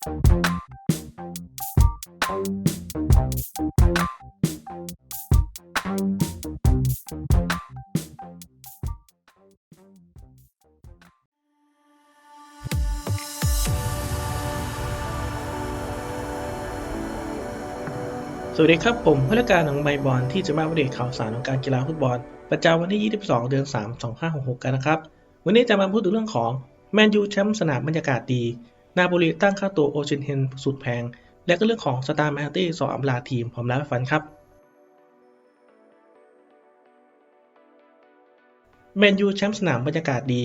สวัสดีครับ ผมผู้ราชการของใบบอลที่จะมาอัปเดตข่าวสารของการกีฬาฟุตบอล ประจำวันที่ 22 เดือน 3 2566 กันนะครับ วันนี้จะมาพูดถึงเรื่องของแมนยูแชมป์สนามบรรยากาศดี นาโปลีตั้งค่าตัวโอเชนเฮนสุดแพง และก็เรื่องของสตาร์แมนตี้สออำลาทีมพร้อมแล้วไปฟันครับแมนยูแชมป์สนามบรรยากาศดี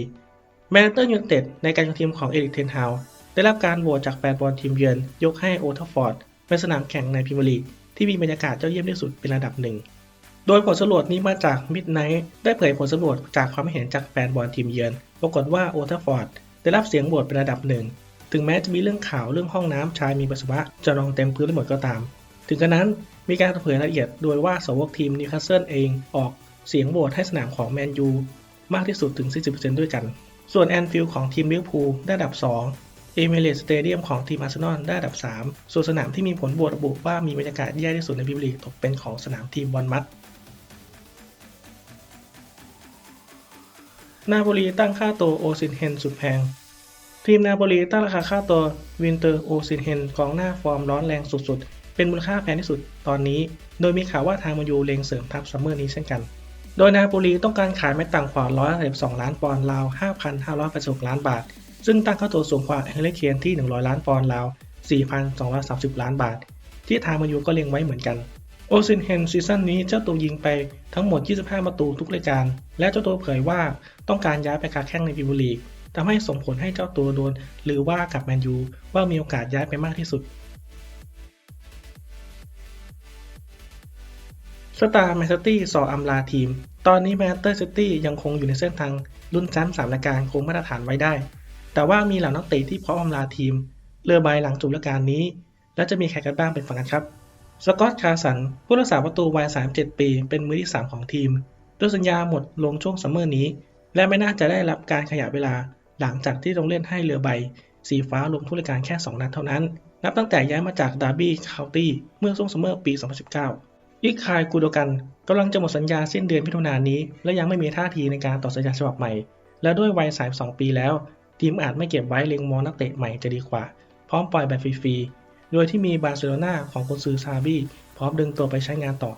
แมนเตอร์ยูไนเต็ดในการทีมของเอริกเทนฮาวได้รับการโหวตจากแฟนบอลทีมเยือน ยกให้โอทัฟฟอร์ดเป็นสนามแข่งในพรีเมียร์ลีกที่มีบรรยากาศยอดเยี่ยมที่สุดเป็นระดับหนึ่ง โดยผลสำรวจนี้มาจาก Midnight ได้เผยผลสำรวจจากความเห็นจากแฟนบอลทีมเยือน ปรากฏว่าโอทัฟฟอร์ดได้รับเสียงโหวตเป็นระดับหนึ่ง ถึงแม้จะมีเรื่องข่าวเรื่องห้องน้ำชายมีปัสสาวะจะนองเต็มพื้นไปหมดก็ตาม ถึงกระนั้นมีการเผยรายละเอียดโดยว่าสาวกทีมนิวคาสเซิลเองออกเสียงโหวตให้สนามของแมนยูมากที่สุดถึง 40%ด้วยกัน ส่วนแอนฟิลด์ของทีมลิเวอร์พูลได้อันดับ 2 เอเมเรตสเตเดียมของทีมอาร์เซนอลได้อันดับ 3 ส่วนสนามที่มีผลโหวตระบุว่ามีบรรยากาศแย่ที่สุดในพรีเมียร์ลีกตกเป็นของสนามทีมบอลมัดนาโปลีตั้งค่าตัวโอซินเฮนสุดแพง ทีมนาโปลีตั้งราคาค่าตัววินเตอร์โอซินเฮนกองหน้าฟอร์มร้อนแรงสุดๆ เป็นมูลค่าแพงที่สุดตอนนี้ โดยมีข่าวว่าทางมายูเล็งเสริมทัพซัมเมอร์นี้เช่นกัน โดยนาโปลีต้องการขายไม่ต่ำกว่า132ล้านปอนด์ราว 5,586 ล้านบาท ซึ่งตั้งค่าตัวสูงกว่าเฮเลเคนที่ 100 ล้านปอนด์ราว 4,230 ล้านบาท ที่ทางมายูก็เล็งไว้เหมือนกันโอซินเฮนซีซั่นนี้เจ้าตัวยิงไปทั้งหมด 25 ประตูทุกรายการ และเจ้าตัวเผยว่าต้องการย้ายไปค้าแข่งในพรีเมียร์ลีก ทำให้ส่งผลให้เจ้าตัวโดนหรือว่ากับแมนยูว่ามีโอกาสย้ายไปมากที่สุด สตาร์แมนซิตี้สออำลาทีม ตอนนี้แมนเชสเตอร์ซิตี้ยังคงอยู่ในเส้นทางลุ้นแชมป์สามรายการคงมาตรฐานไว้ได้ แต่ว่ามีเหล่านักเตะที่พร้อมอำลาทีมเรือใบหลังจบฤดูกาลนี้ และจะมีใครกันบ้างเป็นฝั่งกันครับ สกอตต์คาร์สัน ผู้รักษาประตูวัย 37 ปี เป็นมือที่ 3 ของทีมด้วยสัญญาหมดลงช่วงซัมเมอร์นี้ และไม่น่าจะได้รับการขยายเวลา หลังจากที่ลงเล่นให้เรือใบ สีฟ้าลงทุกรายการแค่ 2 นัดเท่านั้น นับตั้งแต่ย้ายมาจากดาร์บี้คาน์ตี้เมื่อช่วงซัมเมอร์ปี 2019 อิคายกูโดกันกำลังจะหมดสัญญาสิ้นเดือนมิถุนายนนี้ และยังไม่มีท่าทีในการต่อสัญญาฉบับใหม่ และด้วยวัย 32 ปีแล้ว ทีมอาจไม่เก็บไว้เล็งมองนักเตะใหม่จะดีกว่า พร้อมปล่อยแบบฟรีๆโดยที่มีบาร์เซโลนาของกุนซือซาบี้พร้อมดึงตัวไปใช้งานต่อ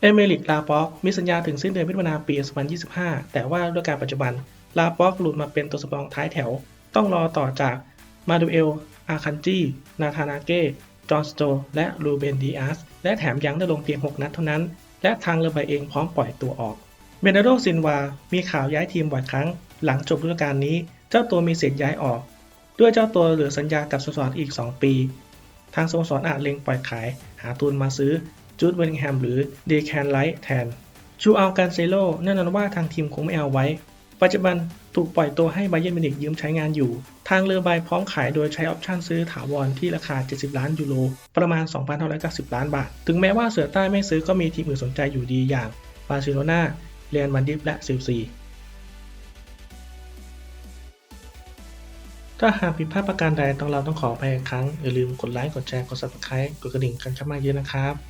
เอเมริกลาป็อกมีสัญญาถึงสิ้นเดือนมิถุนายนปี 2025 แต่ว่าด้วยการปัจจุบัน ลาป็อกหลุดมาเป็นตัวสำรองท้ายแถว ต้องรอต่อจากมาดูเอล อาคันจี นาธานาเก้ จอห์นสโต และรูเบนดีอาส และแถมยังได้ลงเพียง 6 นัดเท่านั้น และทางเรือใบเองพร้อมปล่อยตัวออก เบนาโดซินวา มีข่าวย้ายทีมบ่อยครั้ง หลังจบฤดูกาลนี้ เจ้าตัวมีสิทธิ์ย้ายออก ด้วยเจ้าตัวเหลือสัญญากับสโมสรอีก 2 ปี ทางสโมสรอาจเล็งปล่อยขาย หาทุนมาซื้อจูดเวนิงแฮมหรือเดแคนไลท์แทน ชูอัลการเซโลแน่นอนว่าทางทีมคงไม่เอาไว้ ปัจจุบันถูกปล่อยตัวให้ไบเยนมิวนิกยืมใช้งานอยู่ ทางเรือใบพร้อมขายโดยใช้ออปชั่นซื้อถาวรที่ราคา 70 ล้านยูโร ประมาณ2,590 ล้านบาท ถึงแม้ว่าเสือใต้ไม่ซื้อก็มีทีมอื่นสนใจอยู่ดีอย่างบาร์เซโลนาเรอัลมาดริดและซิลซีถ้าหากผิดพลาดประการใดต้องเราต้องขออภัยอีกครั้ง อย่าลืมกดไลค์ กดแชร์ กด subscribe กดกระดิ่งกันเข้ามาเยอะนะครับ